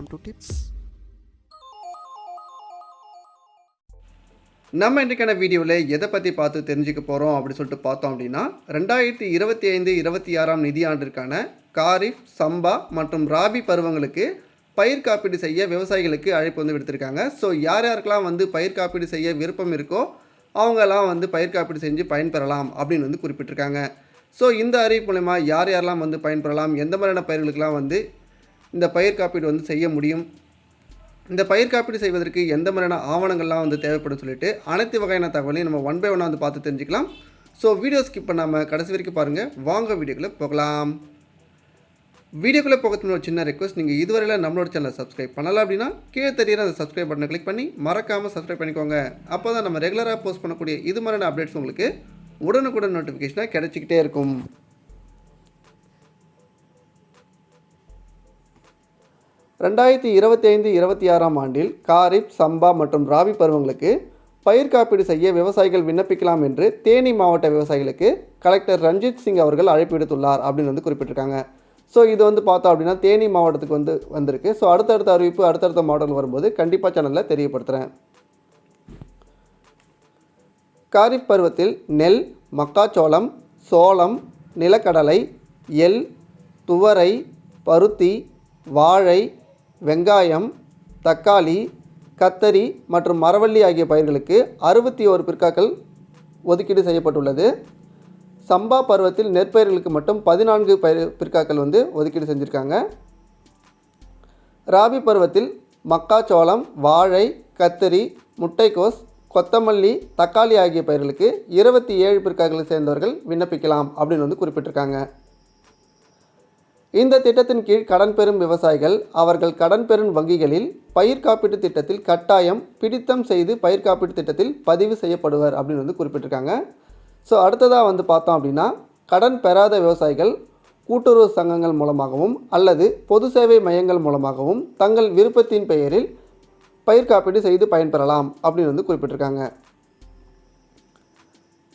time to tips. நம்ம இன்றைக்கான வீடியோவில் எதை பற்றி பார்த்து தெரிஞ்சுக்க போகிறோம் அப்படின்னு சொல்லிட்டு பார்த்தோம் அப்படின்னா ரெண்டாயிரத்தி இருபத்தி ஐந்து இருபத்தி ஆறாம் நிதியாண்டிற்கான காரிஃப் சம்பா மற்றும் ராபி பருவங்களுக்கு பயிர் காப்பீடு செய்ய விவசாயிகளுக்கு அழைப்பு வந்து விடுத்திருக்காங்க ஸோ யார் யாருக்கெல்லாம் வந்து பயிர் காப்பீடு செய்ய விருப்பம் இருக்கோ அவங்கெல்லாம் வந்து பயிர் காப்பீடு செஞ்சு பயன்பெறலாம் அப்படின்னு வந்து குறிப்பிட்டிருக்காங்க ஸோ இந்த அறிவிப்பு மூலமா யார் யாரெல்லாம் வந்து பயன்பெறலாம் எந்த மாதிரியான பயிர்களுக்கெல்லாம் வந்து இந்த பயிர் காப்பீடு வந்து செய்ய முடியும். இந்த பயிர் காப்பீடு செய்வதற்கு எந்த மாதிரியான ஆவணங்கள்லாம் வந்து தேவைப்படும் சொல்லிட்டு அனைத்து வகையான தகவலையும் நம்ம ஒன் பை ஒன்னாக வந்து பார்த்து தெரிஞ்சுக்கலாம். ஸோ வீடியோ ஸ்கிப் பண்ணாமல் கடைசி வரைக்கும் பாருங்கள் வாங்க வீடியோக்குள்ளே போகலாம். வீடியோக்குள்ளே போகிறதுக்கு ஒரு சின்ன ரெக்வஸ்ட் நீங்கள் இதுவரையில் நம்மளோட சேனலை சப்ஸ்கிரைப் பண்ணலாம் அப்படின்னா கீழே தெரியிற அந்த சப்ஸ்கிரைப் பட்டனை கிளிக் பண்ணி மறக்காமல் சப்ஸ்கிரைப் பண்ணிக்கோங்க. அப்போ தான் நம்ம ரெகுலராக போஸ்ட் பண்ணக்கூடிய இது மாதிரியான அப்டேட்ஸ் உங்களுக்கு உடனுக்குடன் நோட்டிஃபிகேஷனாக கிடச்சிக்கிட்டே இருக்கும். ரெண்டாயிரத்தி இருபத்தி ஐந்து இருபத்தி ஆறாம் ஆண்டில் காரிப் சம்பா மற்றும் ராபி பருவங்களுக்கு பயிர் காப்பீடு செய்ய விவசாயிகள் விண்ணப்பிக்கலாம் என்று தேனி மாவட்ட விவசாயிகளுக்கு கலெக்டர் ரஞ்சித் சிங் அவர்கள் அழைப்பு விடுத்துள்ளார் அப்படின்னு வந்து குறிப்பிட்டிருக்காங்க. ஸோ இது வந்து பார்த்தோம் அப்படின்னா தேனி மாவட்டத்துக்கு வந்து வந்திருக்கு. ஸோ அடுத்தடுத்த அறிவிப்பு அடுத்தடுத்த மாவட்டங்கள் வரும்போது கண்டிப்பாக சேனலில் தெரியப்படுத்துகிறேன் காரிஃப் பருவத்தில் நெல் மக்காச்சோளம் சோளம் நிலக்கடலை எள் துவரை பருத்தி வாழை வெங்காயம் தக்காளி கத்தரி மற்றும் மரவள்ளி ஆகிய பயிர்களுக்கு அறுபத்தி ஓரு பிற்காக்கள் ஒதுக்கீடு செய்யப்பட்டுள்ளது. சம்பா பருவத்தில் நெற்பயிர்களுக்கு மட்டும் பதினான்கு பயிர் பிற்காக்கள் வந்து ஒதுக்கீடு செஞ்சுருக்காங்க. ராபி பருவத்தில் மக்காச்சோளம் வாழை கத்தரி முட்டைக்கோஸ் கொத்தமல்லி தக்காளி ஆகிய பயிர்களுக்கு இருபத்தி ஏழு பிற்காக்களை சேர்ந்தவர்கள் விண்ணப்பிக்கலாம் அப்படின்னு வந்து குறிப்பிட்டிருக்காங்க. இந்த திட்டத்தின் கீழ் கடன் பெறும் விவசாயிகள் அவர்கள் கடன் பெறும் வங்கிகளில் பயிர் காப்பீட்டு திட்டத்தில் கட்டாயம் பிடித்தம் செய்து பயிர் காப்பீட்டு திட்டத்தில் பதிவு செய்யப்படுவர் அப்படின்னு வந்து குறிப்பிட்டிருக்காங்க. ஸோ அடுத்ததாக வந்து பார்த்தோம் அப்படின்னா கடன் பெறாத விவசாயிகள் கூட்டுறவு சங்கங்கள் மூலமாகவும் அல்லது பொது சேவை மையங்கள் மூலமாகவும் தங்கள் விருப்பத்தின் பெயரில் பயிர் காப்பீடு செய்து பயன்பெறலாம் அப்படின்னு வந்து குறிப்பிட்டிருக்காங்க.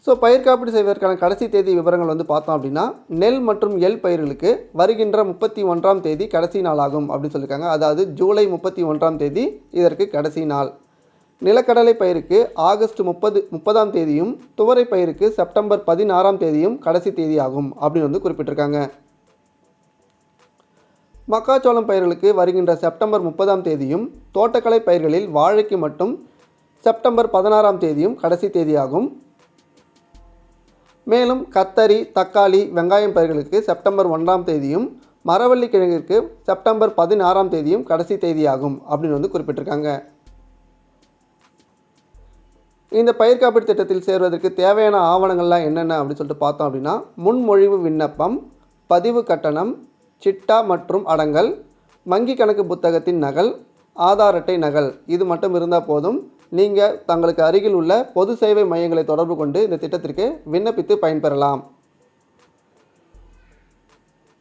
ஸோ பயிர் காப்பீடு செய்வதற்கான கடைசி தேதி விவரங்கள் வந்து பார்த்தோம் அப்படின்னா நெல் மற்றும் எள் பயிர்களுக்கு வருகின்ற முப்பத்தி ஒன்றாம் தேதி கடைசி நாளாகும் அப்படின்னு சொல்லியிருக்காங்க. அதாவது ஜூலை முப்பத்தி ஒன்றாம் தேதி இதற்கு கடைசி நாள். நிலக்கடலை பயிருக்கு ஆகஸ்ட் முப்பது முப்பதாம் தேதியும் துவரை பயிருக்கு செப்டம்பர் பதினாறாம் தேதியும் கடைசி தேதி ஆகும் அப்படின்னு வந்து குறிப்பிட்டிருக்காங்க. மக்காச்சோளம் பயிர்களுக்கு வருகின்ற செப்டம்பர் முப்பதாம் தேதியும் தோட்டக்கலை பயிர்களில் வாழைக்கு மட்டும் செப்டம்பர் பதினாறாம் தேதியும் கடைசி தேதியாகும் மேலும் கத்தரி தக்காளி வெங்காயம் பயிர்களுக்கு செப்டம்பர் ஒன்றாம் தேதியும் மரவள்ளி கிழங்கிற்கு செப்டம்பர் பதினாறாம் தேதியும் கடைசி தேதியாகும் அப்படின்னு வந்து குறிப்பிட்டிருக்காங்க. இந்த பயிர் காப்பீடு திட்டத்தில் சேர்வதற்கு தேவையான ஆவணங்கள்லாம் என்னென்ன அப்படின்னு சொல்லிட்டு பார்த்தோம் அப்படின்னா முன்மொழிவு விண்ணப்பம் பதிவு கட்டணம் சிட்டா மற்றும் அடங்கல் வங்கி கணக்கு புத்தகத்தின் நகல் ஆதார் அட்டை நகல். இது மட்டும் இருந்தால் போதும். நீங்கள் தங்களுக்கு அருகில் உள்ள பொது சேவை மையங்களை தொடர்பு கொண்டு இந்த திட்டத்திற்கு விண்ணப்பித்து பயன்பெறலாம்.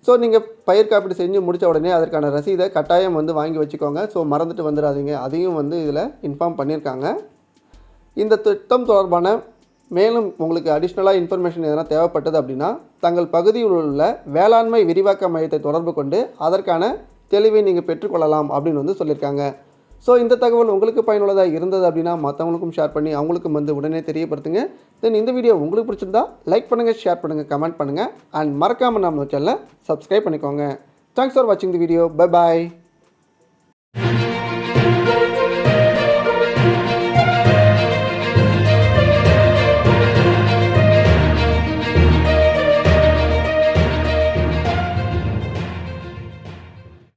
ஸோ நீங்கள் பயிர் காப்பீடு செஞ்சு முடித்த உடனே அதற்கான ரசீதை கட்டாயம் வந்து வாங்கி வச்சுக்கோங்க. ஸோ மறந்துட்டு வந்துடாதீங்க. அதையும் வந்து இதில் இன்ஃபார்ம் பண்ணியிருக்காங்க. இந்த திட்டம் தொடர்பான மேலும் உங்களுக்கு அடிஷ்னலாக இன்ஃபர்மேஷன் எதனா தேவைப்பட்டது அப்படின்னா தங்கள் பகுதியில் உள்ள வேளாண்மை விரிவாக்க மையத்தை தொடர்பு கொண்டு அதற்கான தெளிவை நீங்கள் பெற்றுக்கொள்ளலாம் அப்படின்னு வந்து சொல்லியிருக்காங்க. ஸோ இந்த தகவல் உங்களுக்கு பயனுள்ளதாக இருந்தது அப்படின்னா மற்றவங்களுக்கும் ஷேர் பண்ணி அவங்களுக்கும் வந்து உடனே தெரியப்படுத்துங்க. தென் இந்த வீடியோ உங்களுக்கு பிடிச்சிருந்தா லைக் பண்ணுங்கள் ஷேர் பண்ணுங்கள் கமெண்ட் பண்ணுங்கள் அண்ட் மறக்காமல் நம்ம சேனலை சப்ஸ்கிரைப் பண்ணிக்கோங்க. தேங்க்ஸ் ஃபார் வாட்சிங் தி வீடியோ பை பாய்